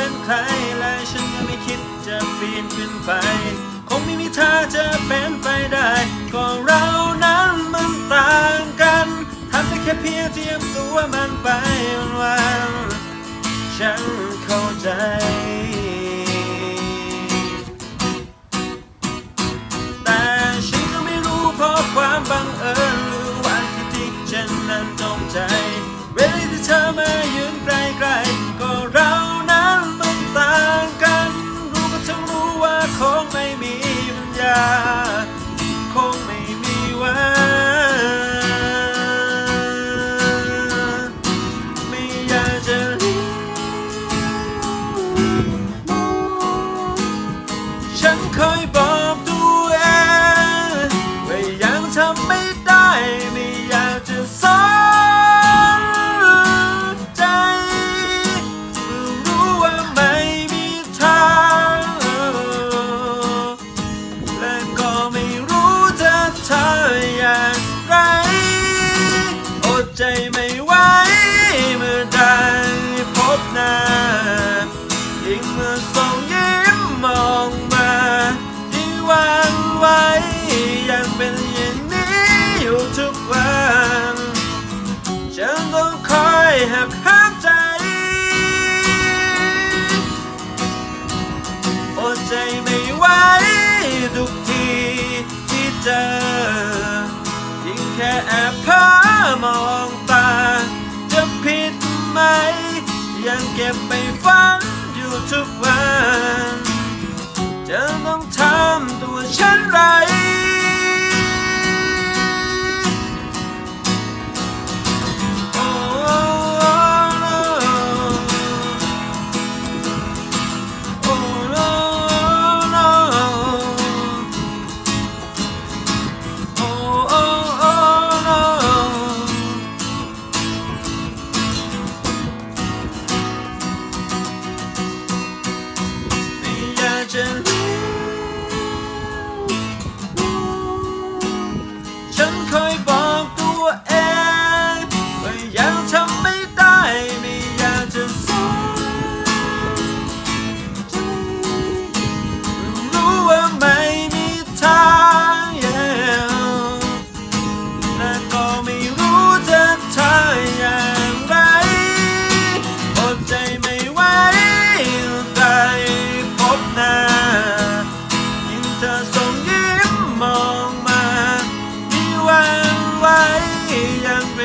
เป็นใคร และฉันก็ไม่คิดจะปีนขึ้นไป คงไม่มีทางจะเป็นไปได้ก็เรานั้นมันต่างกันทำได้แค่เพียงเตรียมตัวมันไปวันฉันเข้าใจ 开吧。 ไม่หักห้ามใจ อดใจไม่ไหวทุกทีที่เจอ ยิ่งแค่แอบเพ้อมองตา จะผิดไหม ยังเก็บไปฟังอยู่ทุกวัน จะต้องทำตัวฉันไร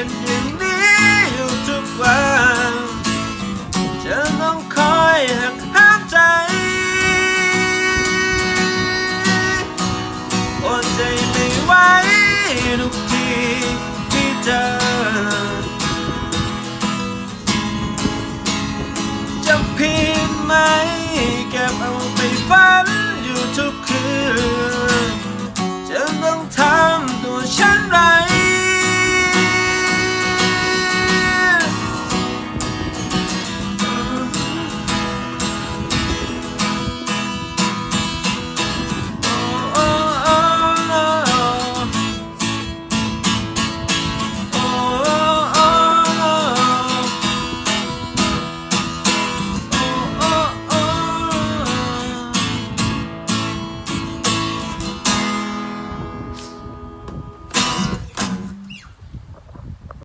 and you